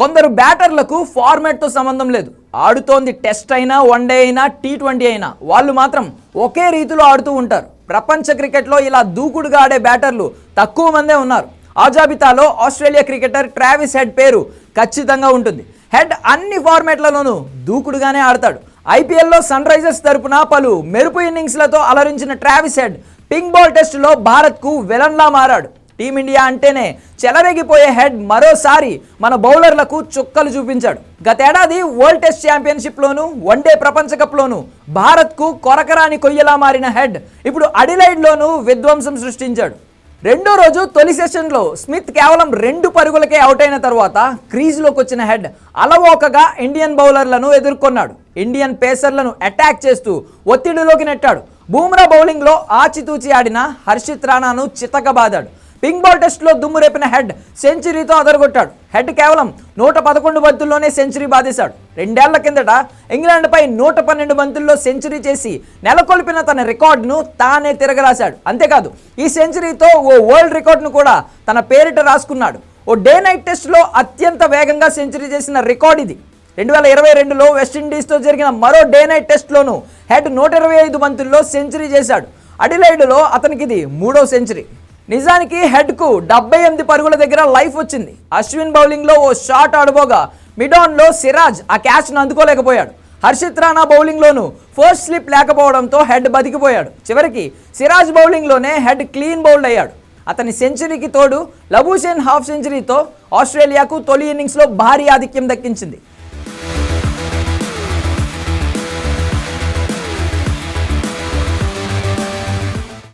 కొందరు బ్యాటర్లకు ఫార్మాట్తో సంబంధం లేదు. ఆడుతోంది టెస్ట్ అయినా వన్డే అయినా టీ ట్వంటీ అయినా. వాళ్ళు మాత్రం ఒకే రీతిలో ఆడుతూ ఉంటారు. ప్రపంచ క్రికెట్లో ఇలా దూకుడుగా ఆడే బ్యాటర్లు తక్కువ మందే ఉన్నారు. ఆ జాబితాలో ఆస్ట్రేలియా క్రికెటర్ ట్రావిస్ హెడ్ పేరు ఖచ్చితంగా ఉంటుంది. హెడ్ అన్ని ఫార్మాట్లలోనూ దూకుడుగానే ఆడతాడు. ఐపీఎల్లో సన్ రైజర్స్ తరపున పలు మెరుపు ఇన్నింగ్స్లతో అలరించిన ట్రావిస్ హెడ్ పింక్ బాల్ టెస్టులో భారత్కు విలన్లా మారాడు. టీమిండియా అంటేనే చెలరేగిపోయే హెడ్ మరోసారి మన బౌలర్లకు చుక్కలు చూపించాడు. గతేడాది వరల్డ్ టెస్ట్ ఛాంపియన్షిప్లోను వన్డే ప్రపంచ కప్లోను భారత్కు కొరకరాని కొయ్యలా మారిన హెడ్ ఇప్పుడు అడిలైడ్లోనూ విధ్వంసం సృష్టించాడు. రెండో రోజు తొలి సెషన్లో స్మిత్ కేవలం రెండు పరుగులకే అవుట్ అయిన తర్వాత క్రీజ్లోకి వచ్చిన హెడ్ అలవోకగా ఇండియన్ బౌలర్లను ఎదుర్కొన్నాడు. ఇండియన్ పేసర్లను అటాక్ చేస్తూ ఒత్తిడిలోకి నెట్టాడు. బూమ్రా బౌలింగ్లో ఆచితూచి ఆడిన హర్షిత్ రాణాను చితకబాదాడు. పింక్ బాల్ టెస్ట్లో దుమ్ము రేపిన హెడ్ సెంచరీతో అదరగొట్టాడు. హెడ్ కేవలం నూట పదకొండు బంతుల్లోనే సెంచరీ బాధేశాడు రెండేళ్ళ కిందట ఇంగ్లాండ్పై నూట పన్నెండు బంతుల్లో సెంచరీ చేసి నెలకొల్పిన తన రికార్డును తానే తిరగరాశాడు. అంతేకాదు ఈ సెంచరీతో ఓ వరల్డ్ రికార్డును కూడా తన పేరిట రాసుకున్నాడు. ఓ డే నైట్ టెస్ట్లో అత్యంత వేగంగా సెంచరీ చేసిన రికార్డ్ ఇది. రెండు వేల ఇరవై రెండులో వెస్టిండీస్తో జరిగిన మరో డే నైట్ టెస్ట్లోనూ హెడ్ నూట ఇరవై ఐదు బంతుల్లో సెంచరీ చేశాడు. అడిలైడ్లో అతనికి ఇది మూడో సెంచరీ. నిజానికి హెడ్కు డెబ్బై ఎనిమిది పరుగుల దగ్గర లైఫ్ వచ్చింది. అశ్విన్ బౌలింగ్లో ఓ షాట్ ఆడబోగా మిడాన్లో సిరాజ్ ఆ క్యాచ్ను అందుకోలేకపోయాడు. హర్షిత్ రాణా బౌలింగ్లోనూ ఫోర్స్ స్లిప్ లేకపోవడంతో హెడ్ బతికిపోయాడు. చివరికి సిరాజ్ బౌలింగ్లోనే హెడ్ క్లీన్ బౌల్డ్ అయ్యాడు. అతని సెంచరీకి తోడు లబూషెన్ హాఫ్ సెంచరీతో ఆస్ట్రేలియాకు తొలి ఇన్నింగ్స్లో భారీ ఆధిక్యం దక్కించింది.